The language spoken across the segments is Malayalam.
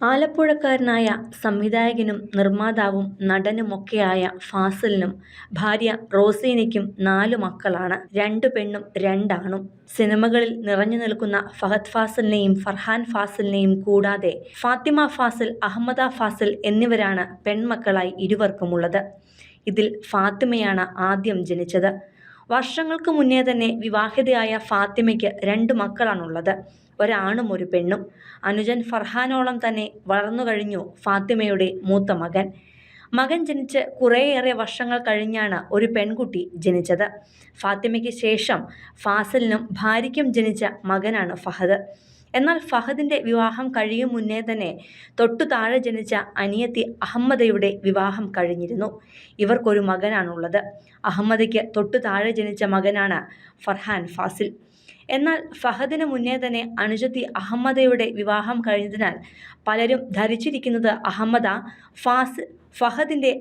ആലപ്പുഴക്കാരനായ സംവിധായകനും നിർമ്മാതാവും നടനുമൊക്കെയായ ഫാസിലിനും ഭാര്യ റോസീനയ്ക്കും നാലു മക്കളാണ്. രണ്ടു പെണ്ണും രണ്ടാണും. സിനിമകളിൽ നിറഞ്ഞു നിൽക്കുന്ന ഫഹദ് ഫാസിലിനെയും ഫർഹാൻ ഫാസിലിനെയും കൂടാതെ ഫാത്തിമ ഫാസിൽ അഹമ്മദ ഫാസിൽ എന്നിവരാണ് പെൺമക്കളായി ഇരുവർക്കുമുള്ളത്. ഇതിൽ ഫാത്തിമയാണ് ആദ്യം ജനിച്ചത്. വർഷങ്ങൾക്ക് മുന്നേ തന്നെ വിവാഹിതയായ ഫാത്തിമയ്ക്ക് രണ്ട് മക്കളാണുള്ളത്. ഒരാണും ഒരു പെണ്ണും. അനുജൻ ഫർഹാനോളം തന്നെ വളർന്നു കഴിഞ്ഞു ഫാത്തിമയുടെ മൂത്ത മകൻ. മകൻ ജനിച്ച് കുറേയേറെ വർഷങ്ങൾ കഴിഞ്ഞാണ് ഒരു പെൺകുട്ടി ജനിച്ചത്. ഫാത്തിമയ്ക്ക് ശേഷം ഫാസലിനും ഭാര്യയ്ക്കും ജനിച്ച മകനാണ് ഫഹദ്. എന്നാൽ ഫഹദിന്റെ വിവാഹം കഴിയും മുന്നേ തന്നെ തൊട്ടു താഴെ ജനിച്ച അനിയത്തി അഹമ്മദയുടെ വിവാഹം കഴിഞ്ഞിരുന്നു. ഇവർക്കൊരു മകനാണുള്ളത്. അഹമ്മദയ്ക്ക് തൊട്ടു താഴെ ജനിച്ച മകനാണ് ഫർഹാൻ ഫാസിൽ. എന്നാൽ ഫഹദിന് മുന്നേ തന്നെ അനുജത്തി അഹമ്മദയുടെ വിവാഹം കഴിഞ്ഞതിനാൽ പലരും ധരിച്ചിരിക്കുന്നത് അഹമ്മദ ഫാസ് ഫഹദിന്റെ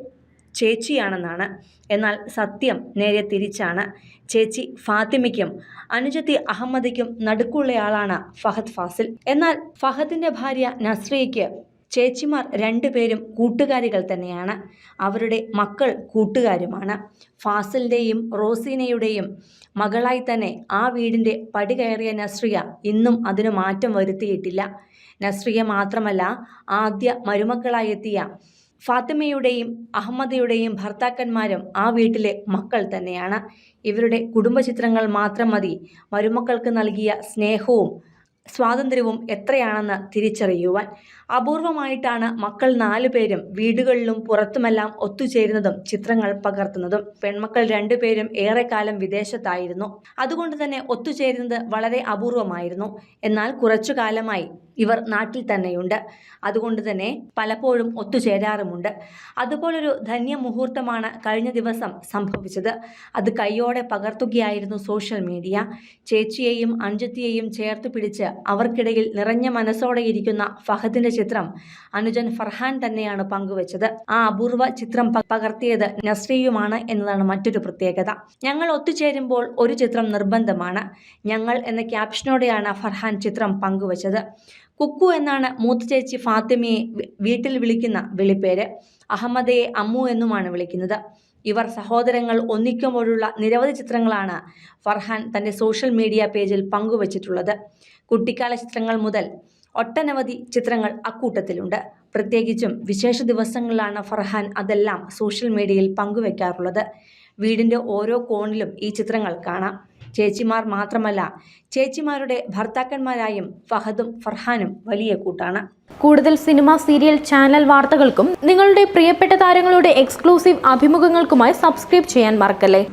ചേച്ചിയാണെന്നാണ്. എന്നാൽ സത്യം നേരെ തിരിച്ചാണ്. ചേച്ചി ഫാത്തിമയ്ക്കും അനുജത്തി അഹമ്മദിക്കും നടുക്കുള്ളയാളാണ് ഫഹദ് ഫാസിൽ. എന്നാൽ ഫഹദിന്റെ ഭാര്യ നസ്രിയയ്ക്ക് ചേച്ചിമാർ രണ്ടുപേരും കൂട്ടുകാരികൾ തന്നെയാണ്. അവരുടെ മക്കൾ കൂട്ടുകാരുമാണ്. ഫാസിലിന്റെയും റോസീനയുടെയും മകളായി തന്നെ ആ വീടിന്റെ പടി കയറിയ നസ്രിയ ഇന്നും അതിന് മാറ്റം വരുത്തിയിട്ടില്ല. നസ്രിയ മാത്രമല്ല ആദ്യ മരുമക്കളായി എത്തിയ ഫാത്തിമയുടെയും അഹമ്മദയുടെയും ഭർത്താക്കന്മാരും ആ വീട്ടിലെ മക്കൾ തന്നെയാണ്. ഇവരുടെ കുടുംബചിത്രങ്ങൾ മാത്രം മതി. മരുമക്കൾക്ക് നൽകിയ സ്നേഹവും സ്വാതന്ത്ര്യവും എത്രയാണെന്ന് തിരിച്ചറിയുവാൻ അപൂർവമായിട്ടാണ് മക്കൾ നാലു പേരും വീടുകളിലും പുറത്തുമെല്ലാം ഒത്തുചേരുന്നതും ചിത്രങ്ങൾ പകർത്തുന്നതും. പെൺമക്കൾ രണ്ടുപേരും ഏറെക്കാലം വിദേശത്തായിരുന്നു. അതുകൊണ്ട് തന്നെ ഒത്തുചേരുന്നത് വളരെ അപൂർവമായിരുന്നു. എന്നാൽ കുറച്ചു കാലമായി ഇവർ നാട്ടിൽ തന്നെയുണ്ട്. അതുകൊണ്ട് തന്നെ പലപ്പോഴും ഒത്തുചേരാറുമുണ്ട്. അതുപോലൊരു ധന്യ മുഹൂർത്തമാണ് കഴിഞ്ഞ ദിവസം സംഭവിച്ചത്. അത് കൈയോടെ പകർത്തുകയായിരുന്നു സോഷ്യൽ മീഡിയ. ചേച്ചിയെയും അഞ്ചത്തിയെയും ചേർത്ത് പിടിച്ച് അവർക്കിടയിൽ നിറഞ്ഞ മനസ്സോടെ ഇരിക്കുന്ന ഫഹദിന്റെ ചിത്രം. അനുജൻ ഫർഹാൻ തന്നെയാണ് പങ്കുവച്ചത്. ആ അപൂർവ ചിത്രം പകർത്തിയത് നസ്രിയുമാണ് എന്നതാണ് മറ്റൊരു പ്രത്യേകത. ഞങ്ങൾ ഒത്തുചേരുമ്പോൾ ഒരു ചിത്രം നിർബന്ധമാണ്. ഞങ്ങൾ എന്ന ക്യാപ്ഷനോടെയാണ് ഫർഹാൻ ചിത്രം പങ്കുവച്ചത്. കുക്കു എന്നാണ് മൂത്ത ചേച്ചി ഫാത്തിമയെ വീട്ടിൽ വിളിക്കുന്ന വിളിപ്പേര്. അഹമ്മദയെ അമ്മു എന്നുമാണ് വിളിക്കുന്നത്. ഇവർ സഹോദരങ്ങൾ ഒന്നിക്കുമ്പോഴുള്ള നിരവധി ചിത്രങ്ങളാണ് ഫർഹാൻ തന്റെ സോഷ്യൽ മീഡിയ പേജിൽ പങ്കുവച്ചിട്ടുള്ളത്. കുട്ടിക്കാല ചിത്രങ്ങൾ മുതൽ ഒട്ടനവധി ചിത്രങ്ങൾ അക്കൂട്ടത്തിലുണ്ട്. പ്രത്യേകിച്ചും വിശേഷ ദിവസങ്ങളിലാണ് ഫർഹാൻ അതെല്ലാം സോഷ്യൽ മീഡിയയിൽ പങ്കുവെക്കാറുള്ളത്. വീടിന്റെ ഓരോ കോണിലും ഈ ചിത്രങ്ങൾ കാണാം. ചേച്ചിമാർ മാത്രമല്ല ചേച്ചിമാരുടെ ഭർത്താക്കന്മാരായും ഫഹദും ഫർഹാനും വലിയ കൂട്ടാണ്. കൂടുതൽ സിനിമ സീരിയൽ ചാനൽ വാർത്തകൾക്കും നിങ്ങളുടെ പ്രിയപ്പെട്ട താരങ്ങളുടെ എക്സ്ക്ലൂസീവ് അഭിമുഖങ്ങൾക്കുമായി സബ്സ്ക്രൈബ് ചെയ്യാൻ മറക്കല്ലേ?